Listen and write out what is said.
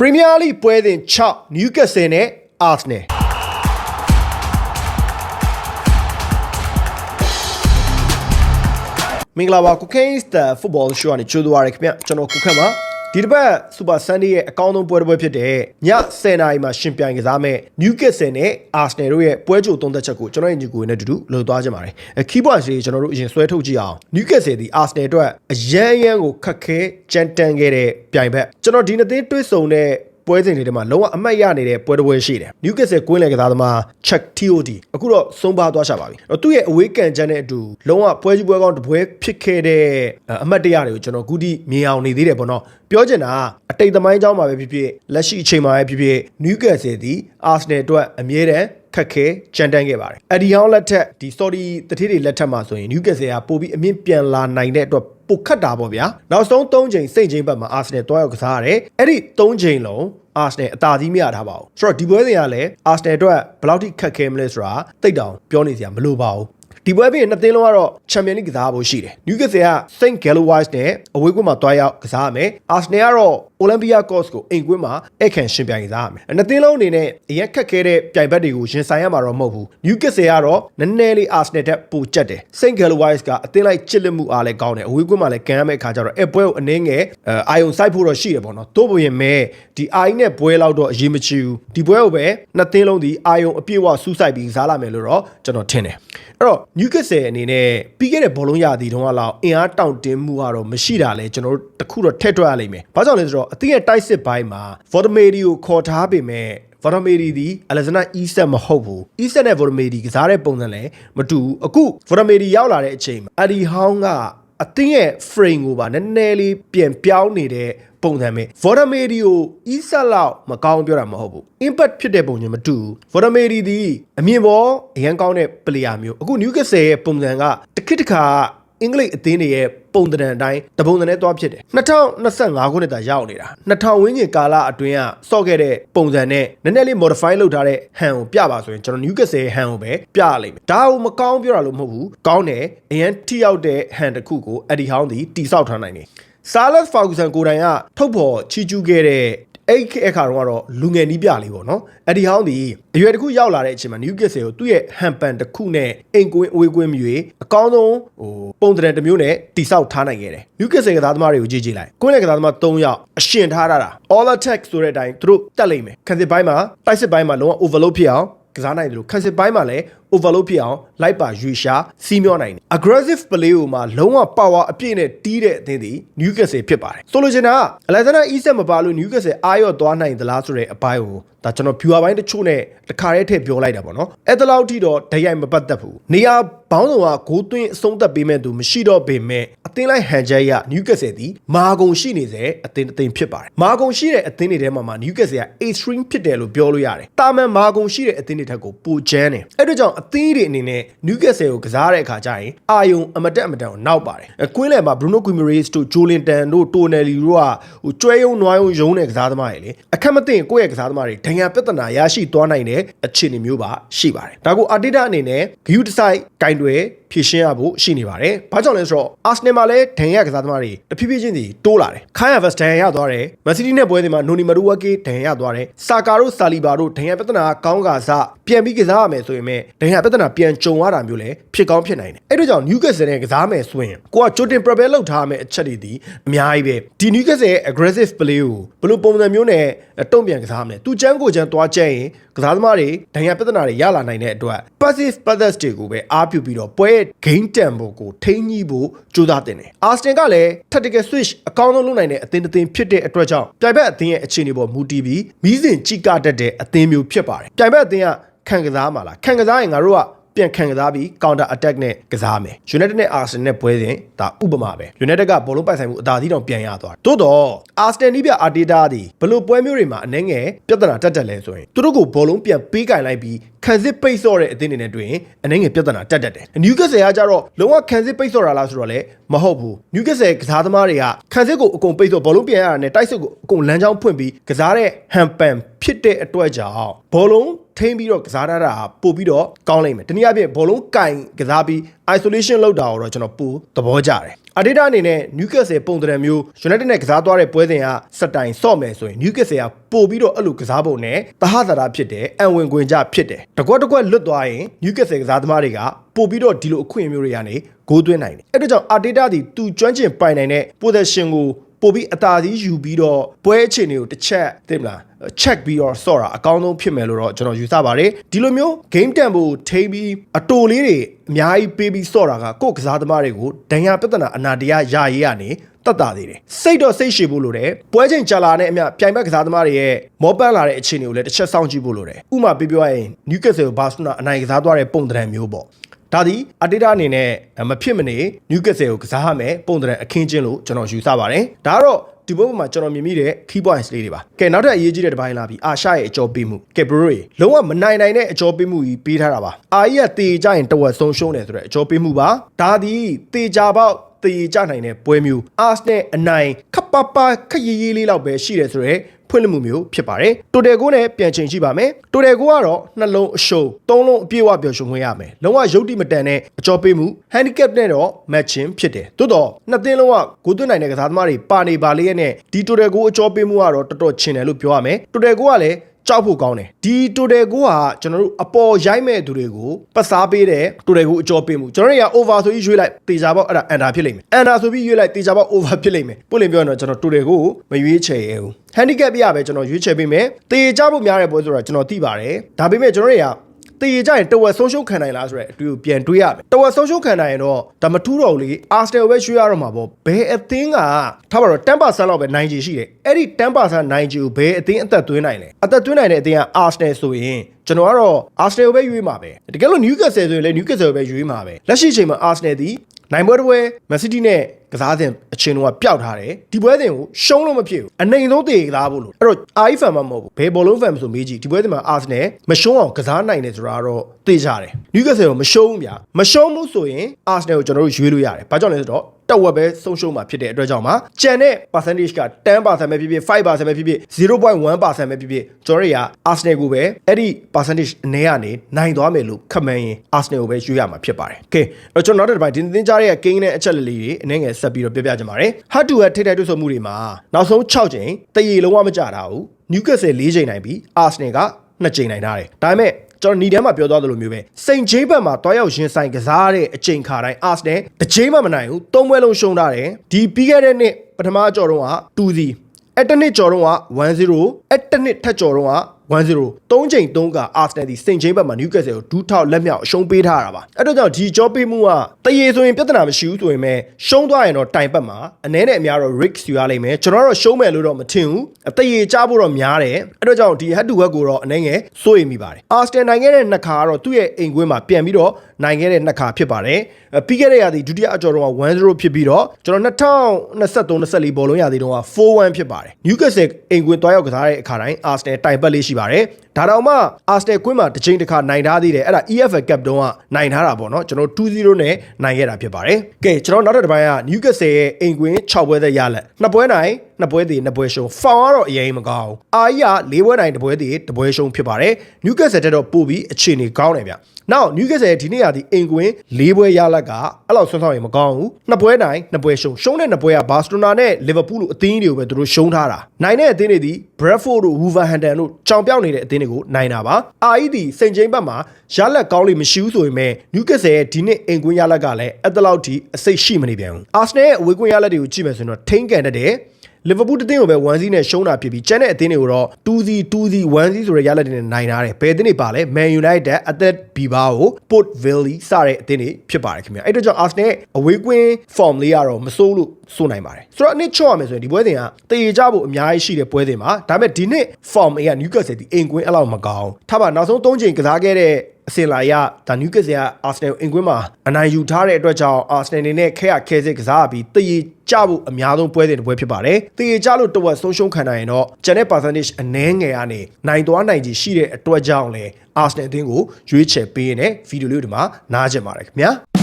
ပရီးမီးယားလိပွဲစဉ်6နယူးကက်ဆယ်နဲ့အာဆနယ်မင်္ဂလာပါကုကင်းစတာဖုတဘောရှိုးကနေကြိုးသွားရခင်ဗျကျွန်တော်ကုခက်ပါ ဒီတစ်ပတ်စူပါဆန်ဒေးရဲ့အကောင်းဆုံးပွဲတစ်ပွဲဖြစ်တဲ့ည10:00နာရီမှာရှင်ပြိုင်ကစားမဲ့နယူးကက်ဆယ်နဲ့အာဆနယ်တို့ရဲ့ပွဲကြိုသုံးသက်ချက်ကိုကျွန်တော်ရဲ့ညီကိုနဲ့အတူတူလှုပ်သွားကြပါမယ်။ခီးဘွားစီကျွန်တော်တို့အရင်ဆွဲထုတ်ကြည့်အောင်နယူးကက်ဆယ်ဒီအာဆနယ်အတွက်အရန်ရန်ကိုခက်ခဲကြမ်းတမ်းခဲ့တဲ့ပြိုင်ဘက်ကျွန်တော်ဒီနှစ်သိန်းတွေးဆုံတဲ့ ပွဲစဉ်တွေထဲမှာလုံးဝအမှတ်ရနေတဲ့ပွဲတစ်ပွဲရှိတယ်။ Newcastle ကွင်းလယ်ကစားသမား Chuck TOD အခုတော့ဆုံးပါသွားရှာပါပြီ။အဲ့တော့သူ့ရဲ့အဝေးကန်ချမ်းတဲ့အတူလုံးဝပွဲကြီးပွဲကောင်းတစ်ပွဲဖြစ်ခဲ့တဲ့အမှတ်တရတွေကိုကျွန်တော်အခုထိမြင်အောင်နေသေးတယ်ပေါ့နော်။ပြောချင်တာကအတိတ်သမိုင်းအကြောင်းမှာပဲဖြစ်ဖြစ်လက်ရှိအချိန်မှာပဲဖြစ်ဖြစ် Newcastle ဒီ Arsenal အတွက်အမြဲတမ်း ခက်ခဲကြမ်းတမ်းခဲ့ပါတယ်။အဒီဟောင်းလက်ထက်ဒီ sorry တတိတွေလက်ထက်မှာဆိုရင် Newcastle ကပိုပြီးအမြင့်ပြန်လာနိုင်တဲ့အတွက်ပိုခတ်တာပေါ့ဗျာ။နောက်ဆုံး3ချိန်စိတ်ချင်းဘက်မှာ Arsenal တွားရောက်ကစားရတယ်။အဲ့ဒီ3ချိန်လုံးအာဆနယ်အသာကြီးမရထားပါဘူးဆိုတော့ဒီပွဲစဉ်ကလည်းအာဆနယ်အတွက်ဘယ်လောက်ထိခက်ခဲမလဲဆိုတာတိတ်တောင်ပြောနေစရာမလိုပါဘူး ဒီပွဲပြင်နှစ်သင်းလုံးကတော့ချန်ပီယံလိကစားဖို့ရှိတယ်။ Newcastle က St. Galway နဲ့အဝေးကွင်းမှာတွားရောက်ကစားရမယ်။ Arsenal ကတော့ Olympia Cost ကိုအိမ်ကွင်းမှာအခန့်ရှင်ပြိုင်ကစားရမယ်။နှစ်သင်းလုံးအနေနဲ့အရက်ခက်ခဲတဲ့ပြိုင်ဘက်တွေကိုရင်ဆိုင်ရမှာတော့မဟုတ်ဘူး။ Newcastle ကတော့နည်းနည်းလေး Arsenal တက်ပိုကျက်တယ်။ St. Galway ကအသင်းလိုက်ချစ်လက်မှုအားလည်းကောင်းတယ်။အဝေးကွင်းမှာလည်းကန်ရမယ့်အခါကျတော့အဲပွဲကိုအနည်းငယ်အာယုံစိုက်ဖို့တော့ရှိတယ်ပေါ့နော်။သို့ပြင်မဲ့ဒီအာရင်နဲ့ပွဲလောက်တော့အရေးမချဘူး။ဒီပွဲကိုပဲနှစ်သင်းလုံးဒီအာယုံအပြည့်အဝစူးစိုက်ပြီးစားလာမယ်လို့တော့ကျွန်တော်ထင်တယ်။အဲ့တော့ Newcastle အနေနဲ့ပြီးခဲ့တဲ့ဘောလုံးရသည်တုန်းကလောက်အင်အားတောင့်တင်းမှုကတော့မရှိတာလဲကျွန်တော်တို့တခုတော့ထည့်တွက်ရလိမ့်မယ်။ဘာကြောင့်လဲဆိုတော့အသင်းရဲ့တိုက်စစ်ပိုင်းမှာ Vormeri ကိုခေါ်ထားပေမဲ့ Vormeri ဒီ Alexander Isak မဟုတ်ဘူး။ Isak နဲ့ Vormeri ကစားတဲ့ပုံစံလည်းမတူဘူး။အခု Vormeri ရောက်လာတဲ့အချိန်မှာ Eddie Howe ကအသင်းရဲ့ frame ကိုပါနည်းနည်းလေးပြန်ပြောင်းနေတဲ့ ပုံစံပဲ Vormeri ကို Isak လောက်မကောင်းပြောတာမဟုတ်ဘူး။ impact ဖြစ်တဲ့ပုံစံမတူဘူး Vormeri ဒီအမြင်ပေါ်အရန်ကောင်းတဲ့ player မျိုးအခု Newcastle ရဲ့ပုံစံကတခစ်တခါအင်္ဂလိပ်အသင်းတွေရဲ့ပုံသဏ္ဍာန်အတိုင်းတပုံသဏ္ဍာန်သွားဖြစ်တယ်2025ခုနှစ်တာရောက်နေတာ2000ဝန်းကျင်ကာလအတွင်းကစော့ခဲ့တဲ့ပုံစံနဲ့နည်းနည်းလေး modify လုပ်ထားတဲ့ဟန်ကိုပြပါဆိုရင်ကျွန်တော် Newcastle ရဲ့ဟန်ကိုပဲပြရလိမ့်မယ်ဒါကိုမကောင်းပြောတာလို့မဟုတ်ဘူးကောင်းတယ်အရင်ထိရောက်တဲ့ဟန်တစ်ခုကို Eddie Howe ဒီတိဆောက်ထားနိုင်တယ် Salas Ferguson ကိုယ်တိုင်ကထုတ်ဖော်ချီကျူးခဲ့တဲ့အဲ့ခအခါတော့ကတော့လူငယ်နီးပြလေးပေါ့နော်အဲ့ဒီဟောင်းဒီအရွယ်တစ်ခုရောက်လာတဲ့အချိန်မှာ Newcastle ကိုသူ့ရဲ့ဟန်ပန်တစ်ခုနဲ့အိမ်ကွင်းအဝေးကွင်းမျိုးအကောင်းဆုံးဟိုပုံသဏ္ဍာန်တစ်မျိုးနဲ့တိဆောက်ထားနိုင်ခဲ့တယ် Newcastle ကစားသမားတွေကိုကြည့်ကြည့်လိုက်ကွင်းလက်ကစားသမား3ယောက်အရှင်ထားတာ all attack ဆိုတဲ့အတိုင်းသူတို့တက်လိမ့်မယ်ခံစစ်ပိုင်းမှာတိုက်စစ်ပိုင်းမှာလုံးဝ overload ဖြစ်အောင်ကစားနိုင်တယ်လို့ခံစစ်ပိုင်းမှာလည်း overload ဖြစ်အောင်လိုက်ပါရွေရှာစီးမျောနိုင်တယ် aggressive play ကိုမှလုံးဝ power အပြည့်နဲ့တီးတဲ့အသင်းဒီ Newcastle ဖြစ်ပါတယ်ဆိုလိုချင်တာက Alexander Isak မပါလို့ Newcastle အားရော့သွားနိုင်သလားဆိုတဲ့အပိုင်းကိုဒါကျွန်တော် viewer ပိုင်းတချို့နဲ့တခါတည်းထည့်ပြောလိုက်တာပေါ့နော်အဲ့ဒါလောက်ထိတော့ဓာတ်ရိုက်မပတ်သက်ဘူးနေရာဘောင်းဆောင်ကဂိုးသွင်းအဆုံးသက်ပေးမဲ့သူမရှိတော့ပေမဲ့အသင်းလိုက်ဟန်ချက်ရ Newcastle ဒီမာကုံရှိနေစေအသင်းအသင်းဖြစ်ပါတယ်မာကုံရှိတဲ့အသင်းတွေထဲမှာမှာ Newcastle က extreme ဖြစ်တယ်လို့ပြောလို့ရတယ်တာမန်မာကုံရှိတဲ့အသင်းတွေထက်ကိုပိုချမ်းတယ်အဲ့ဒါကြောင့်အသင်းတွေအနေနဲ့ Newcastle ကိုကစားတဲ့အခါကျရင်အာယုံအမတက်အမတန်ကိုနောက်ပါတယ်ကွင်းလယ်မှာ Bruno Guimaraes တို့ Jolinton တို့ Tonelli တို့ကဟိုကျွဲယုံနွားယုံယုံတဲ့ကစားသမားတွေလေအခက်မသိကိုယ့်ရဲ့ကစားသမားတွေဒဏ်ရာပြဿနာရရှိသွားနိုင်တဲ့အခြေအနေမျိုးပါရှိပါတယ်ဒါကိုအာတီတာအနေနဲ့ view decide ကင်တွယ် ဖြည့်ရှင်းရဖို့ရှိနေပါတယ်။ဘာကြောင့်လဲဆိုတော့ Arsenal မှာလည်းဒဏ်ရကစားသမားတွေတဖြည်းဖြည်းချင်းစီတိုးလာတယ်။ Kai Havertz ဒဏ်ရရသွားတယ်။ Man City နဲ့ပွဲစဉ်မှာ Noni Madueke ဒဏ်ရရသွားတယ်။ Saka တို့ Saliba တို့ဒဏ်ရပြဿနာကောင်းကစားပြန်ပြီးကစားရမယ်ဆိုရင်ဒဏ်ရပြဿနာပြန်ကြုံရတာမျိုးလည်းဖြစ်ကောင်းဖြစ်နိုင်တယ်။အဲ့ဒါကြောင့် Newcastle နဲ့ကစားမယ်ဆိုရင်ကိုကကြိုတင် prepare လုပ်ထားမယ်အချက်တွေဒီအများကြီးပဲ။ဒီ Newcastle ရဲ့ aggressive play ကိုဘယ်လိုပုံစံမျိုးနဲ့တုံ့ပြန်ကစားမလဲ။သူချမ်းကိုချမ်းသွားချက်ရင်ကစားသမားတွေဒဏ်ရပြဿနာတွေရလာနိုင်တဲ့အတွက် passive paths တွေကိုပဲအားပြုပြီးတော့ပွဲရဲ့ game tempo ကိုထိန်းညှိဖို့ကြိုးစားတင်တယ်။ Arsenal ကလည်း tactical switch အကောင်းဆုံးလုပ်နိုင်တဲ့အသင်းတစ်သင်းဖြစ်တဲ့အတွက်ကြောင့်ပြိုင်ဘက်အသင်းရဲ့အခြေအနေပေါ်မူတည်ပြီးမီးစင်ကြီးကတတ်တဲ့အသင်းမျိုးဖြစ်ပါတယ်။ပြိုင်ဘက်အသင်းကခံကစားမှာလားခံကစားရင်ငါတို့က ပြန်ခံကစားပြီး counter attack နဲ့ကစားမယ် United နဲ့ Arsenal နဲ့ပွဲစဉ်ဒါဥပမာပဲ United ကဘောလုံးပိုင်ဆိုင်မှုအသာစီးတောင်ပြန်ရသွားတယ်တိုးတော့ Arsenal နီးပြ Arteta သည်ဘလို့ပွဲမျိုးတွေမှာအနှဲငယ်ပြဿနာတက်တက်လဲဆိုရင်သူတို့ကိုဘောလုံးပြန်ပေးကင်လိုက်ပြီးခံစစ်ပိတ်ဆော့တဲ့အသင်းတွေနဲ့တွေ့ရင်အနှဲငယ်ပြဿနာတက်တက်တယ် Newcastle ကကြတော့လုံးဝခံစစ်ပိတ်ဆော့တာလားဆိုတော့လေမဟုတ်ဘူး Newcastle ကစားသမားတွေကခံစစ်ကိုအကုန်ပိတ်ဆော့ဘောလုံးပြန်ရတာနဲ့တိုက်စစ်ကိုအကုန်လမ်းကြောင်းဖွင့်ပြီးကစားတဲ့ဟန်ပန်ဖြစ်တဲ့အတွက်ကြောင့်ဘောလုံး ထိန်းပြီးတော့ကစားရတာပို့ပြီးတော့ကောင်းလိမ့်မယ်တနည်းအားဖြင့်ဘောလုံးကင်ကစားပြီး isolation လောက်တာကိုတော့ကျွန်တော်ပို့သဘောကျတယ်အာဒီတာအနေနဲ့ Newcastle ပုံသဏ္ဍာန်မျိုး United နဲ့ကစားသွားတဲ့ပွဲစဉ်ကစတိုင်ဆော့မယ်ဆိုရင် Newcastle ကပို့ပြီးတော့အဲ့လိုကစားပုံနဲ့တဟသာတာဖြစ်တယ်အံဝင်ခွင်ကြဖြစ်တယ်တကွက်တကွက်လွတ်သွားရင် Newcastle ကစားသမားတွေကပို့ပြီးတော့ဒီလိုအခွင့်အမျိုးတွေကနေဂိုးသွင်းနိုင်တယ်အဲ့ဒါကြောင့်အာဒီတာဒီသူကျွမ်းကျင်ပိုင်နိုင်တဲ့ position ကို ပို့ပြီးအသာစီးယူပြီးတော့ပွဲအခြေအနေကိုတစ်ချက်သိမလား check ပြီးတော့ဆော့တာအကောင်းဆုံးဖြစ်မယ်လို့တော့ကျွန်တော်ယူဆပါတယ်ဒီလိုမျိုး game tempo ထိန်းပြီးအတိုလေးတွေအများကြီးပေးပြီးဆော့တာကကိုယ့်ကစားသမားတွေကိုဒဏ်ရာပြဿနာအနာတရားရရေးရနေတတ်တာသေးတယ်စိတ်တော့စိတ်ရှည်ဖို့လိုတယ်ပွဲချိန်ကြာလာတဲ့အမျှပြိုင်ဘက်ကစားသမားတွေရဲ့မောပန်းလာတဲ့အခြေအနေကိုလည်းတစ်ချက်စောင့်ကြည့်ဖို့လိုတယ်ဥပမာပြပြောရရင် Newcastle ဘာစနာအနိုင်ကစားသွားတဲ့ပုံသဏ္ဍာန်မျိုးပေါ့ ဒါဒီအတေတာအနေနဲ့မဖြစ်မနေ Newcastle ကိုကစားရမယ်ပုံသဏ္ဍာန်အခင်းချင်းလို့ကျွန်တော်ယူဆပါတယ်ဒါကတော့ဒီဘက်မှာကျွန်တော်မြင်မိတဲ့ key points လေးတွေပါကဲနောက်ထပ်အရေးကြီးတဲ့တစ်ပိုင်းလာပြီအာရှရဲ့အကျော်ပေးမှုကဲ bro တွေလုံးဝမနိုင်နိုင်တဲ့အကျော်ပေးမှုကြီးပေးထားတာပါအာကြီးကတေကြရင်တဝက်ဆုံးရှုံးတယ်ဆိုတဲ့အကျော်ပေးမှုပါဒါဒီတေကြပေါက် တေကြနိုင်တဲ့ပွဲမျိုးအာစနယ်အနိုင်ခပ်ပပခက်ရေးရေးလေးလောက်ပဲရှိတယ်ဆိုတော့ဖွင့်လှစ်မှုမျိုးဖြစ်ပါတယ်တိုတယ်ကိုနဲ့ပြန်ချိန်ရှိပါမယ်တိုတယ်ကိုကတော့နှလုံးအရှုံးသုံးလုံးအပြည့်အဝပျော်ရွှင်ခွင့်ရမယ်လုံးဝရုပ်တိမတန်တဲ့အကျော်ပေးမှု handicap နဲ့တော့ matching ဖြစ်တယ်တိုးတော့နှစ်သင်းလုံးကဂိုးသွင်းနိုင်တဲ့ကစားသမားတွေပါနေပါလေရဲ့နဲ့ဒီတိုတယ်ကိုအကျော်ပေးမှုကတော့တော်တော်ချင်တယ်လို့ပြောရမယ်တိုတယ်ကိုကလည်း ကြောက်ဖို့ကောင်းတယ်ဒီတိုတယ်ကိုကကျွန်တော်တို့အပေါ်ရိုက်မဲ့သူတွေကိုပတ်စားပေးတဲ့တိုတယ်ကိုအကျော်ပေးမှုကျွန်တော်တို့က over ဆိုပြီးရွေးလိုက်တေချာပေါက်အဲ့ဒါ under ဖြစ်လိမ့်မယ် under ဆိုပြီးရွေးလိုက်တေချာပေါက် over ဖြစ်လိမ့်မယ်ပို့လင်ပြောရင်တော့ကျွန်တော်တိုတယ်ကိုမရွေးချယ်ရဘူး handicap ပြရပဲကျွန်တော်ရွေးချယ်ပေးမယ်တေချာဖို့များတဲ့ပွဲဆိုတော့ကျွန်တော်သိပါတယ်ဒါပေမဲ့ကျွန်တော်တို့က တေးကြရင်တဝက်ဆုံးရှုံးခံနိုင်လားဆိုတဲ့အတူပြန်တွေးရမယ်တဝက်ဆုံးရှုံးခံနိုင်ရင်တော့ဒါမထူးတော့ဘူးလေအာစတယ်ပဲရွှေ့ရတော့မှာပေါ့ဘယ်အသင်းကထားပါတော့10%လောက်ပဲနိုင်ချီရှိတယ်အဲ့ဒီ10%နိုင်ချီကိုဘယ်အသင်းအသက်သွင်းနိုင်လဲအသက်သွင်းနိုင်တဲ့အသင်းကအာစတယ်ဆိုရင်ကျွန်တော်ကတော့အာစနယ်ပဲရွေးမှာပဲတကယ်လို့ Newcastle ဆိုရင်လည်း Newcastle ပဲရွေးမှာပဲလက်ရှိအချိန်မှာအာစနယ်ဒီ နိုင်ပွဲတစ်ပွဲ Man City နဲ့ကစားစဉ်အချင်းတော့ပျောက်ထားတယ်ဒီပွဲစဉ်ကိုရှုံးလို့မဖြစ်ဘူးအနိုင်ဆုံးတည်ကစားဖို့လို့အဲ့တော့ AI fan မှမဟုတ်ဘူးဘယ်ဘောလုံး fan ဆိုမေးကြည့်ဒီပွဲစဉ်မှာ Arsenal မရှုံးအောင်ကစားနိုင်တယ်ဆိုတာတော့သိကြတယ် Newcastle ကိုမရှုံးဘူးဗျာမရှုံးဘူးဆိုရင် Arsenal ကိုကျွန်တော်တို့ရွေးလို့ရတယ်ဘာကြောင့်လဲဆိုတော့ တက်ဝက်ပဲဆုံးရှုံးမှာဖြစ်တဲ့အတွက်ကြောင့်မှာကျန်တဲ့ percentage က10%ပဲဖြစ်ဖြစ်5%ပဲဖြစ်ဖြစ်0.1%ပဲဖြစ်ဖြစ်ကျွန်တော်တို့က Arsenal ကိုပဲအဲ့ဒီ percentage အနေကနေနိုင်သွားမယ်လို့ခန့်မှန်းရင် Arsenal ကိုပဲရွေးရမှာဖြစ်ပါတယ်။ Okay အဲ့တော့ကျွန်တော်နောက်တစ်ပိုင်းဒီသင်ကြားရဲ့ game နဲ့အချက်လက်လေးတွေအနေငယ်ဆက်ပြီးတော့ပြပြကြပါမယ်။ Hard to Hard ထိထိုက်တွေ့ဆုံမှုတွေမှာနောက်ဆုံး6ချိန်တရေလုံးဝမကြတာဘူး။ Newcastle 4ချိန်နိုင်ပြီး Arsenal က2ချိန်နိုင်ထားတယ်။ဒါပေမဲ့ ကျွန်တော်ညီတန်းမှာပြောသွားသလိုမျိုးပဲစိန်ချင်းဘက်မှာတွားရောက်ရင်ဆိုင်ကစားတဲ့အချိန်ခါတိုင်း Arsenal တစ်ချိန်မှမနိုင်ဘူးသုံးပွဲလုံးရှုံးထားတယ်ဒီပြီးခဲ့တဲ့နှစ်ပထမကြော်တော့က2-0အဲ့တနှစ်ကြော်တော့က1-0အဲ့တနှစ်ထက်ကြော်တော့က 1-0သုံးချိန်သုံးက Arsenal ဒီစိန်ချင်းဘက်မှာ Newcastle ကိုဒူးထောက်လက်မြောက်အရှုံးပေးထားတာပါအဲ့တော့ကြောင့်ဒီကြောပေးမှုကတရေဆိုရင်ပြဿနာမရှိဘူးဆိုရင်ပဲရှုံးသွားရင်တော့တိုင်ပတ်မှာအနည်းနဲ့အများတော့ risk ယူရလိမ့်မယ်ကျွန်တော်တော့ရှုံးမယ်လို့တော့မထင်ဘူးအတရေချဖို့တော့များတယ်အဲ့တော့ကြောင့်ဒီ head to head ကိုတော့အနည်းငယ်စိုးရိမ်မိပါတယ် Arsenal နိုင်ခဲ့တဲ့နှစ်ခါကတော့သူ့ရဲ့အိမ်ကွင်းမှာပြန်ပြီးတော့နိုင်ခဲ့တဲ့နှစ်ခါဖြစ်ပါတယ်ပြီးခဲ့တဲ့ရာသီဒုတိယအကြော်တော့1-0ဖြစ်ပြီးတော့ကျွန်တော်2023-24ဘောလုံးရာသီတုန်းက4-1ဖြစ်ပါတယ် Newcastle အိမ်ကွင်းတွားရောက်ကစားတဲ့အခါတိုင်း Arsenal တိုင်ပတ်လေးရှိပါတယ်ဒါတောင်မှ Arsenal ကွင်းမှာတစ်ချိန်တစ်ခါနိုင်ထားသေးတယ်အဲ့ဒါ EFL Cup တုန်းကနိုင်ထားတာပေါ့နော်ကျွန်တော်2-0နဲ့နိုင်ခဲ့တာဖြစ်ပါတယ်ကဲကျွန်တော်နောက်တစ်ပိုင်းက Newcastle ရဲ့အိမ်ကွင်း6ပွဲသက်ရလက်နှစ်ပွဲနိုင်နှစ်ပွဲသေးနှစ်ပွဲရှုံးဖောင်ကတော့အရင်မကောင်းဘူးအာကြီးက၄ပွဲနိုင်တစ်ပွဲသေးတစ်ပွဲရှုံးဖြစ်ပါတယ် Newcastle တက်တော့ပို့ပြီးအခြေအနေကောင်းတယ်ဗျနောက် Newcastle ရဲ့ဒီနေ့ရာသီအိမ်ကွင်း၄ပွဲရလက်ကအဲ့လောက်ဆွမ်းဆောင်ရင်မကောင်းဘူးနှစ်ပွဲနိုင်နှစ်ပွဲရှုံးရှုံးတဲ့နှစ်ပွဲက Barcelona နဲ့ Liverpool လို့အသင်းတွေကိုပဲသူတို့ရှုံးထားတာနိုင်တဲ့အသင်းတွေဒီ Bradford တို့ Wolverhampton တို့ကြောင်ပြောက်နေတဲ့အသင်းတွေကိုနိုင်တာပါအာအီဒီစိန်ချင်းဘက်မှာရလက်ကောင်းလိမ့်မရှိဘူးဆိုရင်ပဲ Newcastle ရဲ့ဒီနေ့အိမ်ကွင်းရလက်ကလည်းအဲ့တလောက်ထိအစိတ်ရှိမနေပြန်ဘူး Arsenal ရဲ့အဝေးကွင်းရလက်တွေကိုကြည့်မယ်ဆိုရင်တော့ထိန်းကန်တတ်တယ် လီဗာပူးတသင်းကိုပဲ1-0နဲ့ရှုံးတာဖြစ်ပြီးကျန်တဲ့အသင်းတွေကိုတော့2-0 2-0 1-0ဆိုတဲ့ရလဒ်တွေနဲ့နိုင်ထားတယ်။ဘယ်အသင်းတွေပါလဲ။ Man United, Athletic Bilbao, Port Vale စတဲ့အသင်းတွေဖြစ်ပါတယ်ခင်ဗျာ။အဲ့တော့ကြောင့် Arsenal အဝေးကွင်း form လေးကတော့မစိုးလို့စိုးနိုင်ပါတယ်။ဆိုတော့အနည်းချော့ရမယ်ဆိုရင်ဒီပွဲစဉ်ကတည်ကြဖို့အများကြီးရှိတဲ့ပွဲစဉ်ပါ။ဒါပေမဲ့ဒီနှစ် form အရ Newcastle ဒီအိမ်ကွင်းအဲ့လောက်မကောင်း။ထားပါနောက်ဆုံး3ချိန်ကစားခဲ့တဲ့အစင်လာရဒါ Newcastle က Arsenal အင်ကွင်းမှာအနိုင်ယူထားတဲ့အတွက်ကြောင့် Arsenal အနေနဲ့ခဲရခဲစစ်ကစားပြီးတည် ကြဖို့အများဆုံးပွဲစဉ်တစ်ပွဲဖြစ်ပါတယ်။တည်ကြလို့တဝက်ဆုံးရှုံးခံနိုင်ရင်တော့ကျန်တဲ့ percentage အနည်းငယ်ကနေနိုင်သွားနိုင်ကြီးရှိတဲ့အတွက်ကြောင့်လဲ Arsenal အသင်းကိုရွေးချယ်ပေးရတဲ့ဗီဒီယိုလေးဒီမှာနားကျင်ပါတယ်ခင်ဗျာ။